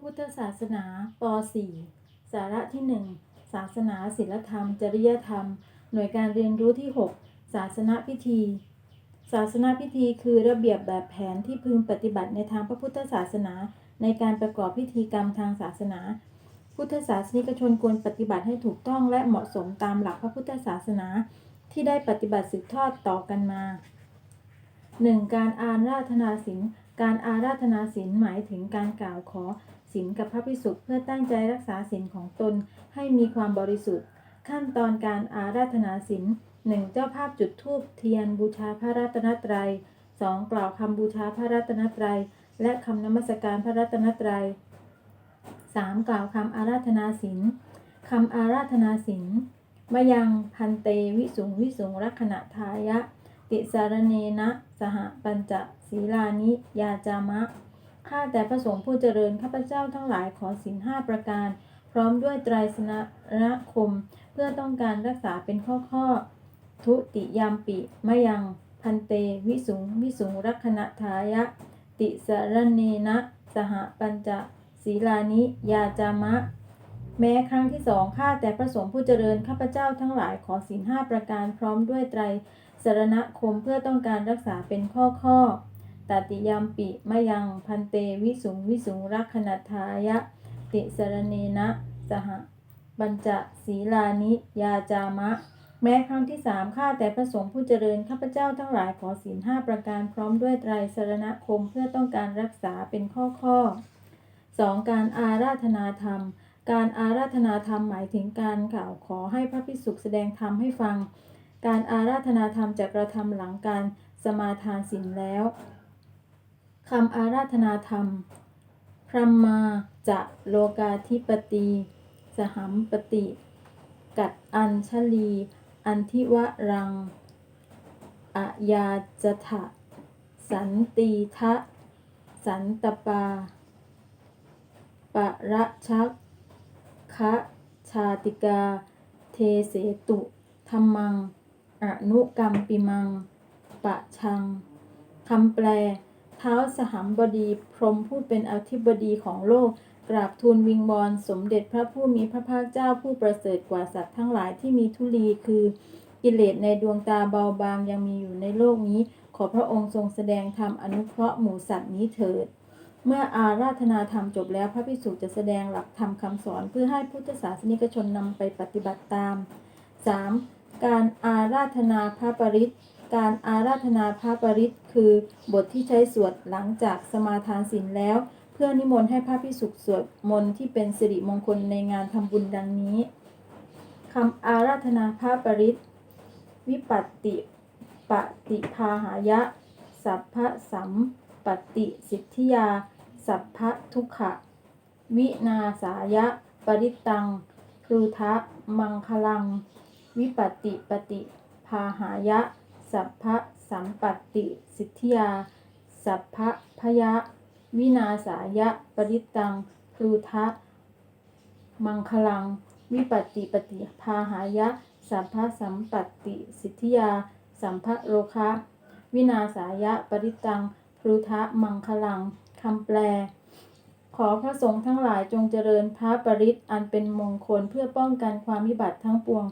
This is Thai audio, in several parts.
พุทธศาสนาป .4 สาระที่ 1 ศาสนาศิลธรรม จริยธรรม หน่วยการเรียนรู้ที่ 6 ศาสนาพิธี ศาสนาพิธีคือระเบียบแบบแผนที่พึงปฏิบัติในทางพระพุทธศาสนา ในการประกอบพิธีกรรมทางศาสนา พุทธศาสนิกชนควรปฏิบัติให้ถูกต้องและเหมาะสมตามหลักพระพุทธศาสนาที่ได้ปฏิบัติสืบทอดต่อกันมา 1. การอาราธนาศีลการอาราธนาศีลหมายถึงการกล่าวขอ ศีลกับพระภิกษุเพื่อตั้งใจรักษาศีลของตนให้มีความบริสุทธิ์ ขั้นตอนการอาราธนาศีลหนึ่งเจ้าภาพจุดธูปเทียนบูชาพระรัตนตรัย 2. กล่าวคำบูชาพระรัตนตรัย และคำนมัสการพระรัตนตรัย 3. กล่าวคำอาราธนาศีลคำอาราธนาศีลมายังพันเตวิสุงวิสุงรักขณะทายะ ติสารเนนะ สหปัญจศีลานิ ยาจามะ ข้าแต่พระสงฆ์ผู้เจริญข้าพเจ้าทั้งหลายขอศีลห้าประการ พร้อมด้วยไตรสนคม เพื่อต้องการรักษาเป็นข้อข้อ ทุติยามปิมยัง พันเต วิสุง วิสุงรักขณะทายะ ติสารเนนะ สหปัญจศีลานิ ยาจามะ แม้ครั้งที่สองข้าแต่พระสงฆ์ผู้เจริญข้าพเจ้าทั้งหลายขอศีลห้าประการ พร้อมด้วยไตรสรณคมเพื่อต้องการรักษาเป็นข้อข้อ ตติยามปิมะยังพันเตวิสุงวิสุงรักขณทายะ ติสรเนนะสหบัญจศีลานิยาจามะ แม้ครั้งที่สามข้าแต่พระสงฆ์ผู้เจริญข้าพเจ้าทั้งหลายขอศีลห้าประการพร้อมด้วยไตรสรณคมเพื่อต้องการรักษาเป็นข้อข้อๆสองการอาราธนาธรรม การอาราธนาธรรมหมายถึงการกล่าวขอให้พระภิกษุแสดงธรรมให้ฟัง การอาราธนาธรรมจะกระทำหลังการสมาทานศีลแล้ว คำอาราธนาธรรม พรหมาจะโลกาธิปตี สหัมปติ กัดอัญชลี อันทิวรังอะยาจทะสันติทะ สันตปา ปะระชักคะชาติกา เทเสตุธรรมัง อนุกรรมปิมัง ปะชัง คำแปล ท้าสหัมบดีพรหมผู้เป็นอธิบดีของโลก กราบทูลวิงวอนสมเด็จพระผู้มีพระภาคเจ้าผู้ประเสริฐกว่าสัตว์ทั้งหลายที่มีทุลีคือกิเลสในดวงตาเบาบางยังมีอยู่ในโลกนี้ ขอพระองค์ทรงแสดงธรรมอนุเคราะห์หมู่สัตว์นี้เถิด เมื่ออาราธนาธรรมจบแล้วพระภิกษุจะแสดงหลักธรรมคำสอนเพื่อให้พุทธศาสนิกชนนำไปปฏิบัติตาม 3. การอาราธนาพระปริต การอาราธนาพระปริตคือบทที่ใช้สวดหลังจากสมาทานศีลแล้ว เพื่อนิมนต์ให้พระภิกษุสวดมนต์ที่เป็นสิริมงคลในงานทำบุญดังนี้คำอาราธนาพระปริตวิปัตติปฏิภาหายะ สัพพะสัมปติสิทธิยา สัพพะทุกขะ วินาสายะ ปริตังพลูทะมังคลัง วิปัตติปฏิภาหายะ สัพพะสัมปติ สิทธิยา สัพพะพยะ วินาสายะ ปริตังพลูทะ มังคลัง วิปัตติปฏิภาหายะ สัพพะสัมปัตติ สิทธิยา สัมภโรคะ วินาสายะ ปริตังพลูทะมังคลังคำแปล ขอพระสงฆ์ทั้งหลายจงเจริญพระปริตอันเป็นมงคลเพื่อป้องกันความวิบัติทั้งปวง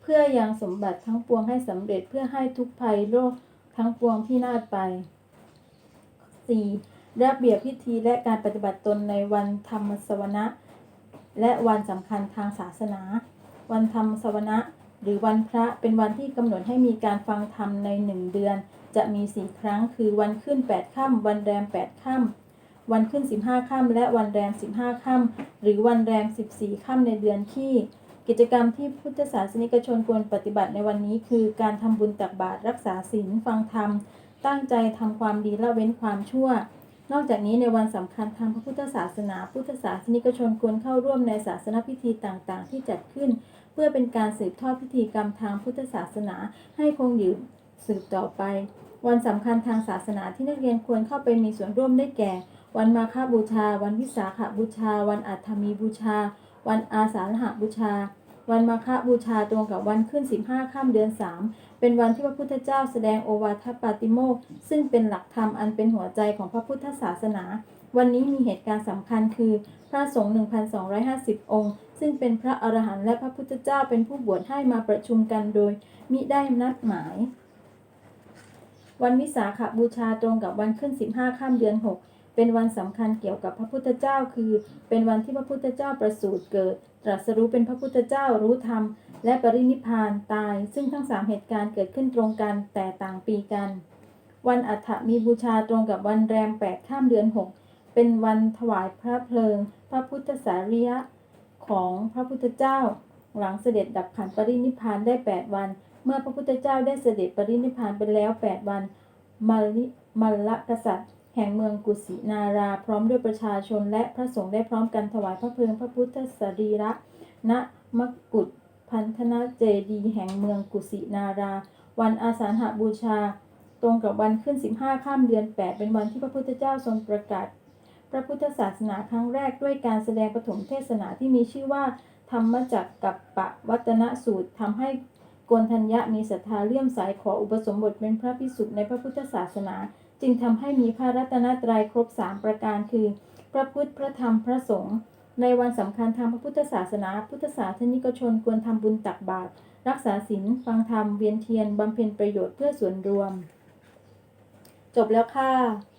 เพื่อยังสมบัติทั้งปวงให้สำเร็จเพื่อให้ทุกภัยโรคทั้งปวงพินาศไป 4. ระเบียบพิธีและการปฏิบัติตนในวันธรรมสวนะ และวันสำคัญทางศาสนา วันธรรมสวนะ หรือวันพระเป็นวันที่กำหนดให้มีการฟังธรรมในหนึ่งเดือน จะมีสี่ครั้งคือวันขึ้นแปดค่ำวันแรมแปดค่ำวันขึ้นสิบห้าค่ำและวันแรมสิบห้าค่ำหรือวันแรมสิบสี่ค่ำในเดือนขี้ กิจกรรมที่พุทธศาสนิกชนควรปฏิบัติในวันนี้ คือการทำบุญตักบาตรรักษาศีลฟังธรรม ตั้งใจทำความดีละเว้นความชั่ว นอกจากนี้ในวันสำคัญทางพระพุทธศาสนา พุทธศาสนิกชนควรเข้าร่วมในศาสนพิธีต่างๆ ที่จัดขึ้น เพื่อเป็นการสืบทอดพิธีกรรมทางพุทธศาสนา ให้คงอยู่สืบต่อไป วันสำคัญทางศาสนาที่นักเรียนควรเข้าไปมีส่วนร่วมได้แก่ วันมาฆบูชา วันวิสาขบูชา วันอัฐมีบูชา วันอาสาฬหบูชา วันมาฆบูชาตรงกับวันขึ้น 15ค่ำเดือน 3 เป็นวันที่พระพุทธเจ้าแสดงโอวาทปาติโมกข์ซึ่งเป็นหลักธรรมอันเป็นหัวใจของพระพุทธศาสนา วันนี้มีเหตุการณ์สำคัญคือ พระสงฆ์ 1,250 องค์ ซึ่งเป็นพระอรหันต์และพระพุทธเจ้าเป็นผู้บวชให้มาประชุมกันโดยมิได้นัดหมาย วันวิสาขบูชาตรงกับวันขึ้น 15ค่ำเดือน 6 เป็นวันสำคัญเกี่ยวกับพระพุทธเจ้า คือ เป็นวันที่พระพุทธเจ้าประสูติเกิด ตรัสรู้เป็นพระพุทธเจ้ารู้ธรรม และปรินิพานตาย ซึ่งทั้งสามเหตุการณ์เกิดขึ้นตรงกันแต่ต่างปีกัน วันอัฐมีบูชาตรงกับวันแรม8ข้ามเดือน 6 เป็นวันถวายพระเพลิง พระพุทธสารีระของพระพุทธเจ้า หลังเสด็จดับขันปรินิพานได้ 8 วัน เมื่อพระพุทธเจ้าได้เสด็จปรินิพานไปแล้ว 8 วัน มลมลกษัตริย์ แห่งเมืองกุสินารา พร้อมด้วยประชาชนและพระสงฆ์ได้พร้อมกันถวายพระเพลิงพระพุทธสรีระณมกุฏพันธนาเจดี แห่งเมืองกุสินารา วันอาสาฬหบูชา ตรงกับวันขึ้น 15 ข้ามเดือน 8 เป็นวันที่พระพุทธเจ้าทรงประกาศ พระพุทธศาสนาครั้งแรกด้วยการแสดงปฐมเทศนาที่มีชื่อว่า ธรรมจักรกับปะวัตนสูตรทำให้กนทัญญะมีศรัทธาเลื่อมใสขออุปสมบทเป็นพระภิกษุในพระพุทธศาสนา จึงทำให้มีพระรัตนตรัยครบ3ประการคือ พระพุทธพระธรรมพระสงฆ์ในวันสำคัญทางพระพุทธศาสนา พุทธศาสนิกชนควรทำบุญตักบาตรรักษาศีลฟังธรรมเวียนเทียนบำเพ็ญประโยชน์เพื่อส่วนรวม จบแล้วค่ะ